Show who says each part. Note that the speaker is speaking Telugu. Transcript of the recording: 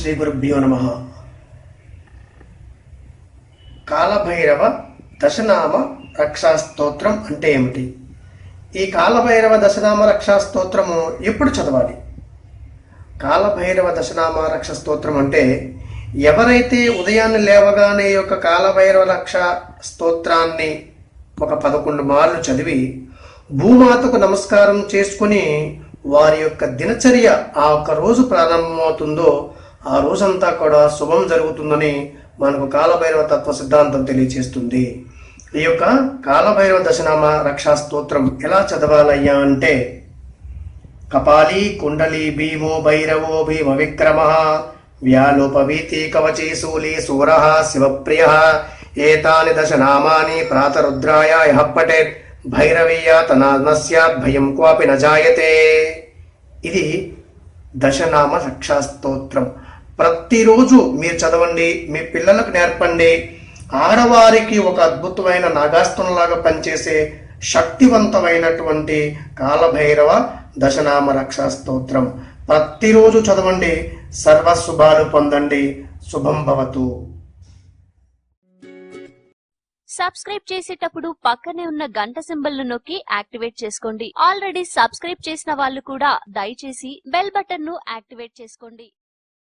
Speaker 1: శ్రీ గురుభ్యో నమ. కాలభైరవ దశనామ రక్షా స్తోత్రం అంటే ఏమిటి? ఈ కాలభైరవ దశనామ రక్షా స్తోత్రము ఎప్పుడు చదవాలి? కాలభైరవ దశనామ రక్ష స్తోత్రం అంటే ఎవరైతే ఉదయాన్నే లేవగానే యొక్క కాలభైరవ రక్ష స్తోత్రాన్ని ఒక పదకొండు మార్లు చదివి భూమాతకు నమస్కారం చేసుకుని వారి యొక్క దినచర్య ఆ ఒక్క రోజు ప్రారంభమవుతుందో ఆ రోజంతా కూడా శుభం జరుగుతుందని మనకు కాలభైరవ తత్వ సిద్ధాంతం తెలియచేస్తుంది. ఈ యొక్క కాలభైరవ దశనామ రక్షా స్తోత్రం ఎలా చదవాలయ్యా అంటే కపాలీ కుండలి భీమో భైరవో భీమ విక్రమ వ్యాలోపవీతి కవచీ శూలి సూర శివప్రియ ఏతాని దశ నామాని ప్రాతరుద్రాయ యః పఠేత్ భైరవీయ తనా భయం క్వాపి న జాయతే. ఇది దశనామ రక్షాస్తోత్రం ప్రతిరోజు మీరు చదవండి మీ పిల్లలకు నేర్పండి. ఆడవారికి ఒక అద్భుతమైన నాగాస్త్రంలాగా పనిచేసే శక్తివంతమైనటువంటి కాలభైరవ దశనామ రక్షా స్తోత్రం. ప్రతిరోజు చదవండి సర్వ శుభాలు పొందండి. శుభం భవతు.
Speaker 2: సబ్స్క్రైబ్ చేసేటప్పుడు పక్కనే ఉన్న గంట సింబల్ను నొక్కి యాక్టివేట్ చేసుకోండి. ఆల్రెడీ సబ్స్క్రైబ్ చేసిన వాళ్ళు కూడా దయచేసి బెల్ బటన్ను యాక్టివేట్ చేసుకోండి.